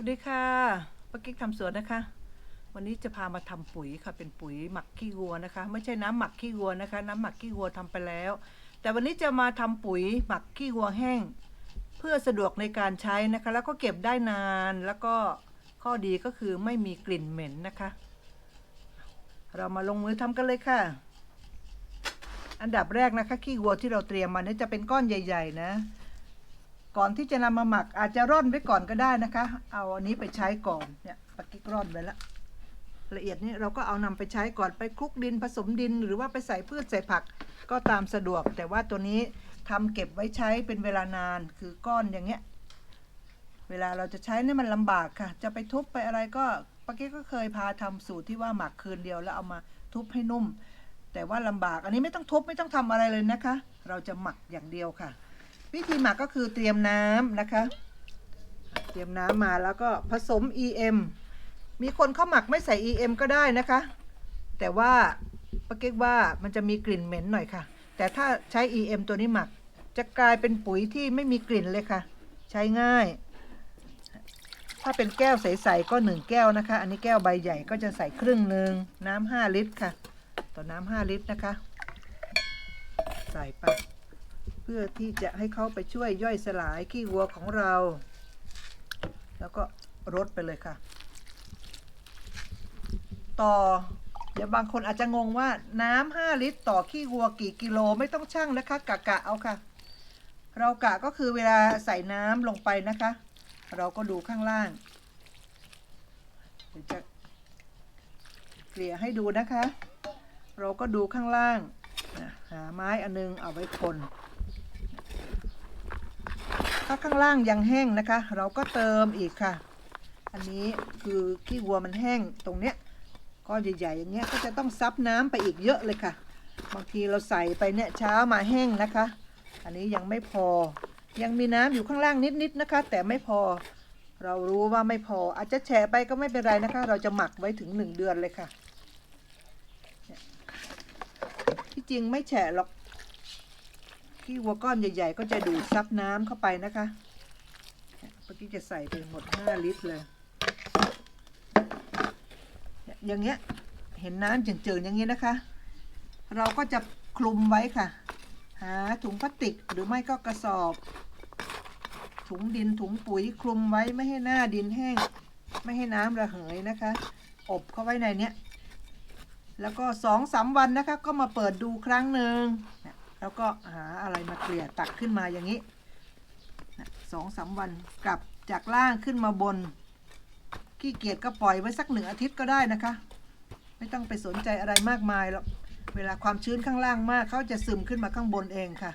สวัสดีค่ะป้ากิ๊กทำสวนนะคะ วันนี้จะพามาทำปุ๋ยค่ะ เป็นปุ๋ยหมักขี้วัวนะคะ ไม่ใช่น้ำหมักขี้วัวนะคะ น้ำหมักขี้วัวทำไปแล้ว แต่วันนี้จะมาทำปุ๋ยหมักขี้วัวแห้ง เพื่อสะดวกในการใช้นะคะ แล้วก็เก็บได้นาน แล้วก็ข้อดีก็คือไม่มีกลิ่นเหม็นนะคะ เรามาลงมือทำกันเลยค่ะ อันดับแรกนะคะขี้วัวที่เราเตรียมมาเนี่ยจะเป็นก้อนใหญ่ ๆ นะ ก่อนที่จะนำมาหมักอาจจะร่อนไว้ก่อนก็ได้นะคะ เอาอันนี้ไปใช้ก่อนเนี่ยปากิ๊กร่อนไว้ละละเอียดนี้เราก็เอานำไปใช้ก่อนไปคลุกดินผสมดิน หรือว่าไปใส่พืชใส่ผักก็ตามสะดวก แต่ว่าตัวนี้ทำเก็บไว้ใช้เป็นเวลานานคือก้อนอย่างเงี้ยเวลาเราจะใช้เนี่ยมันลำบากค่ะ จะไปทุบไปอะไรก็ปากิ๊กก็เคยพาทำสูตรที่ว่าหมักคืนเดียวแล้วเอามาทุบให้นุ่ม แต่ว่าลำบากอันนี้ไม่ต้องทุบไม่ต้องทำอะไรเลยนะคะ เราจะหมักอย่างเดียวค่ะ วิธีหมักก็คือเตรียมน้ำนะคะ เตรียมน้ำมาแล้วก็ผสม EM มีคนเข้าหมักไม่ใส่ EM ก็ได้นะคะ แต่ว่าป้าเก๊กว่ามันจะมีกลิ่นเหม็นหน่อยค่ะ แต่ถ้าใช้ EM ตัวนี้หมัก จะกลายเป็นปุ๋ยที่ไม่มีกลิ่นเลยค่ะ ใช้ง่าย ถ้าเป็นแก้วใสๆก็หนึ่งแก้วนะคะ อันนี้แก้วใบใหญ่ก็จะใส่ครึ่งหนึ่งน้ำห้าลิตรค่ะ ต่อน้ำห้าลิตรนะคะ ใส่ไป พื่อที่จะให้เขาไปช่วยย่อยสลายขี้วัวของเรา แล้วก็รดไปเลยค่ะ ต่อเดี๋ยวบางคนอาจจะงงว่าน้ำห้าลิตร ต่อขี้วัวกี่กิโลไม่ต้องชั่งนะคะกะกะเอาค่ะ เรากะก็คือเวลาใส่น้ำลงไปนะคะ เราก็ดูข้างล่างเดี๋ยวจะเกลี่ยให้ดูนะคะ เราก็ดูข้างล่างหาไม้อันนึงเอาไว้คน ถ้าข้างล่างยังแห้งนะคะ เราก็เติมอีกค่ะ อันนี้คือขี้วัวมันแห้งตรงเนี้ยก้อนใหญ่ๆอย่างเงี้ยก็จะต้องซับน้ำไปอีกเยอะเลยค่ะ บางทีเราใส่ไปเนี่ยเช้ามาแห้งนะคะ อันนี้ยังไม่พอ ยังมีน้ำอยู่ข้างล่างนิดๆนะคะ แต่ไม่พอ เรารู้ว่าไม่พอ อาจจะแฉะไปก็ไม่เป็นไรนะคะ เราจะหมักไว้ถึงหนึ่งเดือนเลยค่ะ ที่จริงไม่แฉะหรอก ขี้วัวก้อนใหญ่ๆ ก็จะดูดซับน้ำเข้าไปนะคะเมื่อกี้จะใส่ไปหมด 5 ลิตรเลย อย่างเงี้ยเห็นน้ำเจิงๆอย่างเงี้ยนะคะ เราก็จะคลุมไว้ค่ะ หาถุงพลาสติกหรือไม่ก็กระสอบ ถุงดินถุงปุ๋ยคลุมไว้ไม่ให้หน้าดินแห้ง ไม่ให้น้ำระเหยนะคะ อบเข้าไว้ในเนี้ยแล้วก็สองสามวันนะคะ ก็มาเปิดดูครั้งหนึ่ง แล้วก็หาอะไรมาเกลี่ยตักขึ้นมาอย่างนี้สองสามวันกลับจากล่างขึ้นมาบน ขี้เกียจก็ปล่อยไว้สักหนึ่งอาทิตย์ก็ได้นะคะ ไม่ต้องไปสนใจอะไรมากมายหรอกเวลาความชื้นข้างล่างมากเขาจะซึมขึ้นมาข้างบนเองค่ะ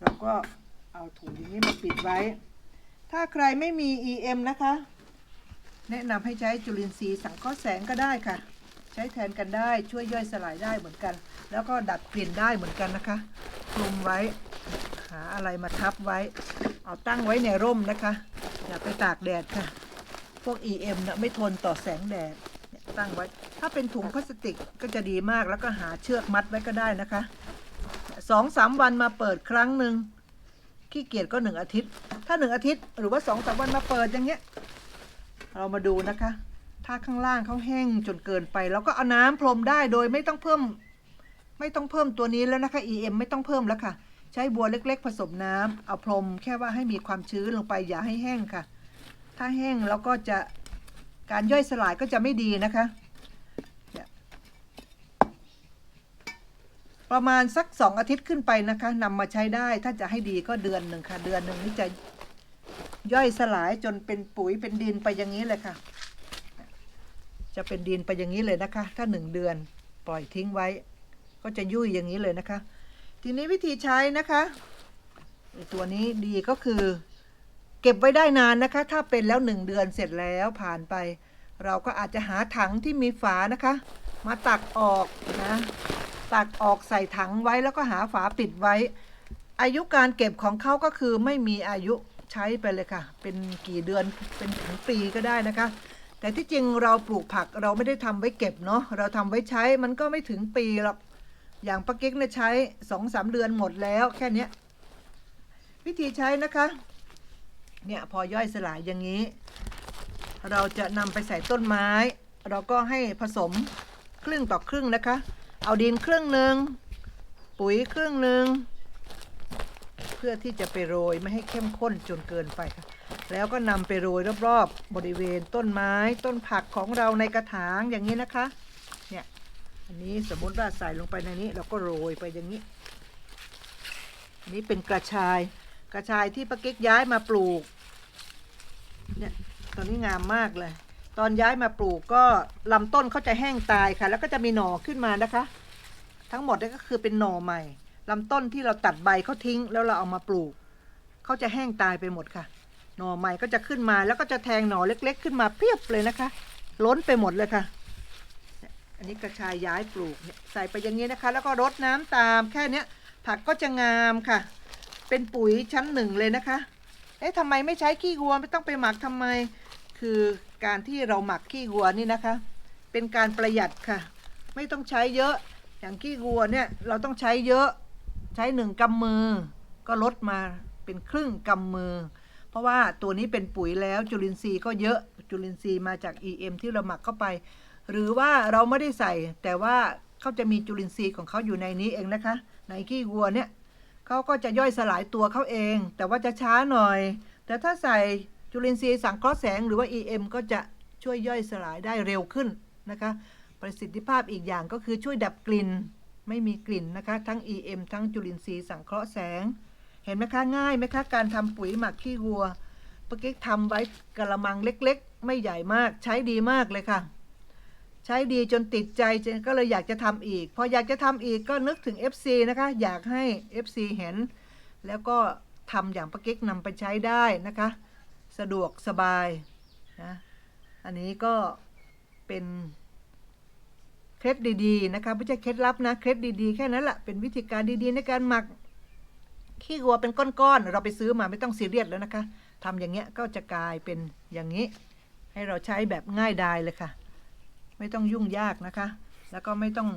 เราก็เอาถุงอย่างนี้มาปิดไว้ ถ้าใครไม่มี EM นะคะ แนะนำให้ใช้จุลินทรีย์สังเคราะห์แสงก็ได้ค่ะ ใช้แทนกันได้ช่วยย่อยสลายได้เหมือนกัน แล้วก็ดับกลิ่นได้เหมือนกันนะคะคลุมไว้หาอะไรมาทับไว้ เอาตั้งไว้ในร่มนะคะอย่าไปตากแดดค่ะ พวก EM นะไม่ทนต่อแสงแดดเนี่ยตั้งไว้ ถ้าเป็นถุงพลาสติกก็จะดีมากแล้วก็หาเชือกมัดไว้ก็ได้นะคะสองสามวันมาเปิดครั้งหนึ่งขี้เกียจก็หนึ่งอาทิตย์ ถ้าหนึ่งอาทิตย์ หรือว่าสองสามวันมาเปิดอย่างเงี้ย เรามาดูนะคะ ถ้าข้างล่างเขาแห้งจนเกินไปเราก็เอาน้ำพรมได้โดยไม่ต้องเพิ่ม ไม่ต้องเพิ่มตัวนี้แล้วนะคะ EM ไม่ต้องเพิ่มแล้วค่ะ ใช้บัวเล็ก ๆ ผสมน้ำเอาพรมแค่ว่าให้มีความชื้นลงไปอย่าให้แห้งค่ะ ถ้าแห้งแล้วก็จะการย่อยสลายก็จะไม่ดีนะคะ ประมาณสักสองอาทิตย์ขึ้นไปนะคะนำมาใช้ได้ถ้าจะให้ดีก็เดือนหนึ่งค่ะ เดือนหนึ่งนี่จะย่อยสลายจนเป็นปุ๋ยเป็นดินไปอย่างนี้เลยค่ะ จะเป็นดินไปอย่างนี้เลยนะคะ ถ้าหนึ่งเดือนปล่อยทิ้งไว้ ก็จะยุ่ยอย่างนี้เลยนะคะ ทีนี้วิธีใช้นะคะตัวนี้ดีก็คือ เก็บไว้ได้นานนะคะ ถ้าเป็นแล้วหนึ่งเดือนเสร็จแล้วผ่านไป เราก็อาจจะหาถังที่มีฝานะคะ มาตักออกนะตักออกใส่ถังไว้แล้วก็หาฝาปิดไว้ อายุการเก็บของเขาก็คือไม่มีอายุใช้ไปเลยค่ะ เป็นกี่เดือนเป็นถึงปีก็ได้นะคะ แต่ที่จริงเราปลูกผักเราไม่ได้ทำไว้เก็บเนาะเราทำไว้ใช้มันก็ไม่ถึงปีหรอกอย่างปากิ๊กเนี่ยใช้สองสามเดือนหมดแล้วแค่เนี้ยวิธีใช้นะคะเนี่ยพอย่อยสลายอย่างนี้ เราจะนำไปใส่ต้นไม้ เราก็ให้ผสมครึ่งต่อครึ่งนะคะ เอาดินครึ่งหนึ่งปุ๋ยครึ่งหนึ่งเพื่อที่จะไปโรยไม่ให้เข้มข้นจนเกินไปค่ะ แล้วก็นำไปโรยรอบๆบริเวณต้นไม้ต้นผักของเราในกระถางอย่างนี้นะคะ เนี่ย อันนี้สมมติว่าใส่ลงไปในนี้เราก็โรยไปอย่างนี้อันนี้เป็นกระชาย กระชายที่ป้าเก๊กย้ายมาปลูก เนี่ย ตอนนี้งามมากเลย ตอนย้ายมาปลูกก็ลำต้นเขาจะแห้งตายค่ะ แล้วก็จะมีหน่อขึ้นมานะคะ ทั้งหมดนี่ก็คือเป็นหน่อใหม่ลำต้นที่เราตัดใบเขาทิ้ง แล้วเราเอามาปลูก เขาจะแห้งตายไปหมดค่ะ หน่อใหม่ก็จะขึ้นมาแล้วก็จะแทงหน่อเล็ก ๆ ขึ้นมาเพียบเลยนะคะ ล้นไปหมดเลยค่ะ อันนี้กระชายย้ายปลูกเนี่ยใส่ไปอย่างนี้นะคะ แล้วก็รดน้ำตามแค่เนี้ย ผักก็จะงามค่ะ เป็นปุ๋ยชั้นหนึ่งเลยนะคะ เอ๊ะทำไมไม่ใช้ขี้วัวไม่ต้องไปหมักทำไม คือการที่เราหมักขี้วัวนี่นะคะ เป็นการประหยัดค่ะ ไม่ต้องใช้เยอะ อย่างขี้วัวเนี่ยเราต้องใช้เยอะ ใช้หนึ่งกำมือ ก็ลดมาเป็นครึ่งกำมือ ราะว่าตัวนี้เป็นปุ๋ยแล้วจุลินทรีย์ก็เยอะจุลินทรีย์มาจาก EM ที่เราหมักเข้าไป หรือว่าเราไม่ได้ใส่ แต่ว่าเขาจะมีจุลินทรีย์ของเขาอยู่ในนี้เองนะคะ ในขี้วัวเนี่ยเขาก็จะย่อยสลายตัวเขาเอง แต่ว่าจะช้าหน่อย แต่ถ้าใส่จุลินทรีย์สังเคราะห์แสงหรือว่า EM ก็จะช่วยย่อยสลายได้เร็วขึ้นนะคะ ประสิทธิภาพอีกอย่างก็คือช่วยดับกลิ่นไม่มีกลิ่นนะคะ ทั้ง EM ทั้งจุลินทรีย์สังเคราะห์แสง เห็นไหมคะง่ายไหมคะการทำปุ๋ยหมักขี้วัวปกิ๊กทำไว้กระมังเล็กๆ ไม่ใหญ่มากใช้ดีมากเลยค่ะ ใช้ดีจนติดใจก็เลยอยากจะทำอีก พออยากจะทำอีกก็นึกถึง FC นะคะ อยากให้ FC เห็น แล้วก็ทำอย่างปกิ๊กนำไปใช้ได้นะคะ สะดวกสบายนะอันนี้ก็เป็นเคล็ดดีๆนะคะไม่ใช่เคล็ดลับนะเคล็ดดีๆ แค่นั้นแหละเป็นวิธีการดีๆ ในการหมัก ขี้วัวเป็นก้อนๆเราไปซื้อมาไม่ต้องซีเรียสแล้วนะคะทำอย่างเงี้ยก็จะกลายเป็นอย่างนี้ ให้เราใช้แบบง่ายดายเลยค่ะ ไม่ต้องยุ่งยากนะคะ แล้วก็ไม่ต้อง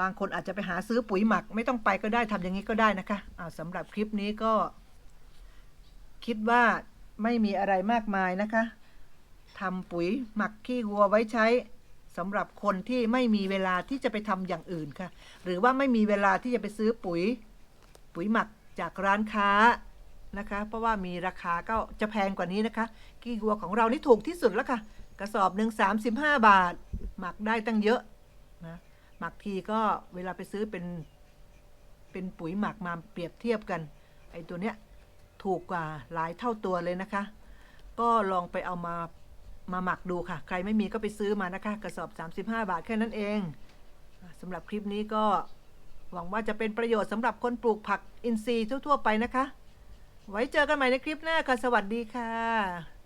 บางคนอาจจะไปหาซื้อปุ๋ยหมัก ไม่ต้องไปก็ได้ทำอย่างนี้ก็ได้นะคะอ่าสำหรับคลิปนี้ก็ คิดว่าไม่มีอะไรมากมายนะคะทำปุ๋ยหมักขี้วัวไว้ใช้สำหรับคนที่ไม่มีเวลาที่จะไปทำอย่างอื่นค่ะ หรือว่าไม่มีเวลาที่จะไปซื้อปุ๋ย ปุ๋ยหมัก จากร้านค้านะคะ เพราะว่ามีราคาก็จะแพงกว่านี้นะคะ กี้วัวของเรานี่ถูกที่สุดแล้วค่ะ กระสอบหนึ่ง35บาท หมักได้ตั้งเยอะนะหมักทีก็เวลาไปซื้อเป็นเป็นปุ๋ยหมักมาเปรียบเทียบกัน ไอ้ตัวเนี้ยถูกกว่าหลายเท่าตัวเลยนะคะ ก็ลองไปเอามามาหมักดูค่ะ ใครไม่มีก็ไปซื้อมานะคะ กระสอบ 35 บาทแค่นั้นเองสำหรับคลิปนี้ก็ หวังว่าจะเป็นประโยชน์สำหรับคนปลูกผักอินทรีย์ทั่วๆไปนะคะ ไว้เจอกันใหม่ในคลิปหน้าค่ะ สวัสดีค่ะ